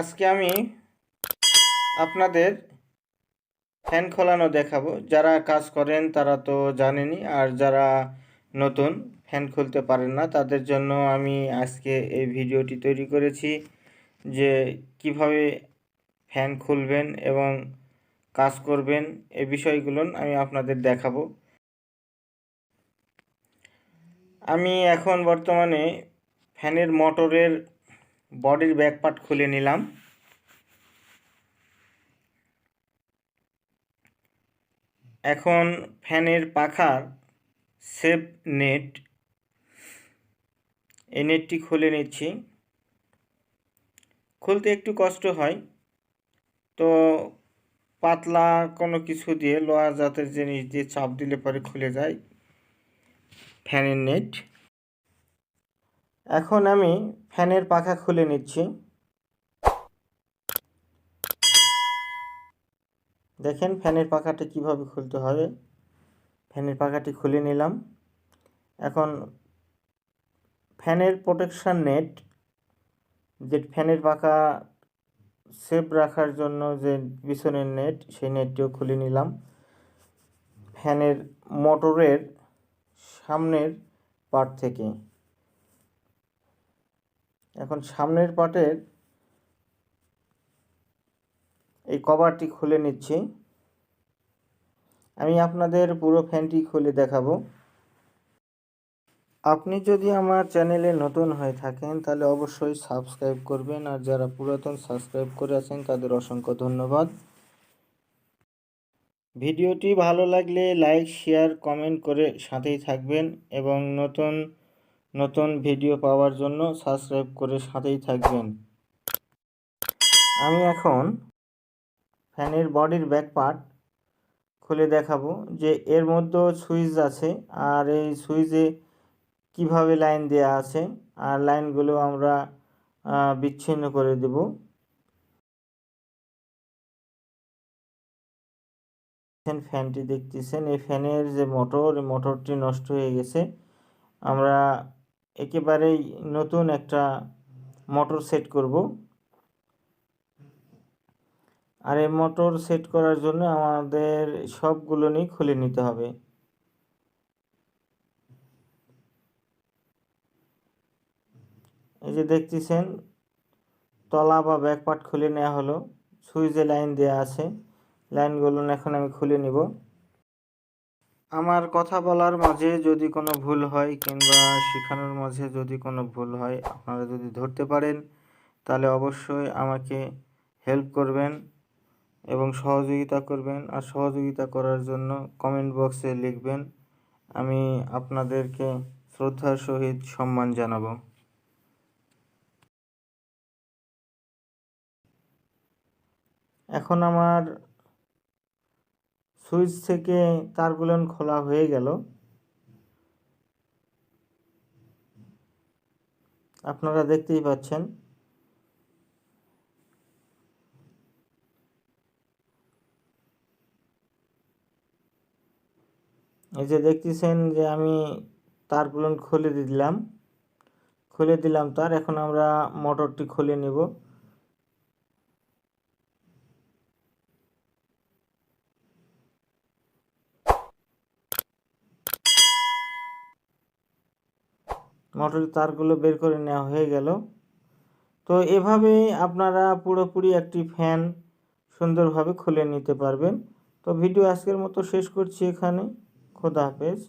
আজকে আমি আপনাদের ফ্যান খোলানো দেখাবো। যারা কাজ করেন তারা তো জানেনই, আর যারা নতুন ফ্যান খুলতে পারেন না, তাদের জন্য আমি আজকে এই ভিডিওটি তৈরি করেছি যে কীভাবে ফ্যান খুলবেন এবং কাজ করবেন এই বিষয়গুলো আমি আপনাদের দেখাবো। আমি এখন বর্তমানে ফ্যানের মোটরের বডির ব্যাক পার্ট খুলে নিলাম। এখন ফ্যানের পাখার সেফ নেট এই নেটটি খুলে নিচ্ছি। খুলতে একটু কষ্ট হয়। তো পাতলা কোনো কিছু দিয়ে লোহার জাতের জিনিস দিয়ে চাপ দিলে পরে খুলে যায় ফ্যানের নেট এখন আমি ফ্যানের পাখা খুলে নিচ্ছি। দেখেন ফ্যানের পাখাটা কীভাবে খুলতে হবে। ফ্যানের পাখাটি খুলে নিলাম। এখন ফ্যানের প্রোটেকশান নেট, যে ফ্যানের পাখা সেফ রাখার জন্য যে পিছনের নেট, সেই নেটটিও খুলে নিলাম। ফ্যানের মোটরের সামনের পার্ট থেকে। এখন সামনের পার্টের এই কভারটি খুলে নিচ্ছি। আমি আপনাদের পুরো ফ্যানটি খুলে দেখাবো। আপনি যদি আমার চ্যানেলে নতুন হয়ে থাকেন, তাহলে অবশ্যই সাবস্ক্রাইব করবেন। আর যারা পুরাতন সাবস্ক্রাইব করে আছেন, তাদের অসংখ্য ধন্যবাদ। ভিডিওটি ভালো লাগলে লাইক, শেয়ার, কমেন্ট করে সাথেই থাকবেন এবং নতুন নতুন ভিডিও পাওয়ার জন্য সাবস্ক্রাইব করে সাথেই থাকবেন। আমি এখন ফ্যানের বডির ব্যাক পার্ট খুলে দেখাবো যে এর মধ্যেও সুইচ আছে আর এই সুইচে কীভাবে লাইন দেওয়া আছে আর লাইনগুলো আমরা বিচ্ছিন্ন করে দেব। ফ্যানটি দেখতেছেন, এই ফ্যানের যে মোটর মোটরটি নষ্ট হয়ে গেছে। আমরা একেবারেই নতুন একটা মোটর সেট করব। আর এই মোটর সেট করার জন্য আমাদের সবগুলো নিয়ে খুলে নিতে হবে। এই যে দেখতেছেন, তলা বা ব্যাক পার্ট খুলে নেওয়া হলো। সুইচে লাইন দেওয়া আছে। লাইনগুলো এখন আমি খুলে নিব। আমার কথা বলার মাঝে যদি কোনো ভুল হয় কিংবা শেখানোর মাঝে যদি কোনো ভুল হয় আপনারা যদি ধরতে পারেন, তাহলে অবশ্যই আমাকে হেল্প করবেন এবং সহযোগিতা করবেন। আর সহযোগিতা করার জন্য কমেন্ট বক্সে লিখবেন, আমি আপনাদেরকে শ্রদ্ধার সহিত সম্মান জানাব। এখন আমার সুইচ থেকে তারগুলো খোলা হয়ে গেল। আপনারা দেখতেই পাচ্ছেন। এই যে দেখতেছেন যে আমি তারগুলো খুলে দিলাম। খুলে দিলাম তার এখন আমরা মোটরটি খুলে নেব। মোটরের তারগুলো বের করে নেওয়া হয়ে গেল। তো এভাবে আপনারা পুরোপুরি একটি ফ্যান সুন্দরভাবে খুলে নিতে পারবেন। তো ভিডিও আজকের মতো শেষ করছি এখানে। খোদা হাফেজ।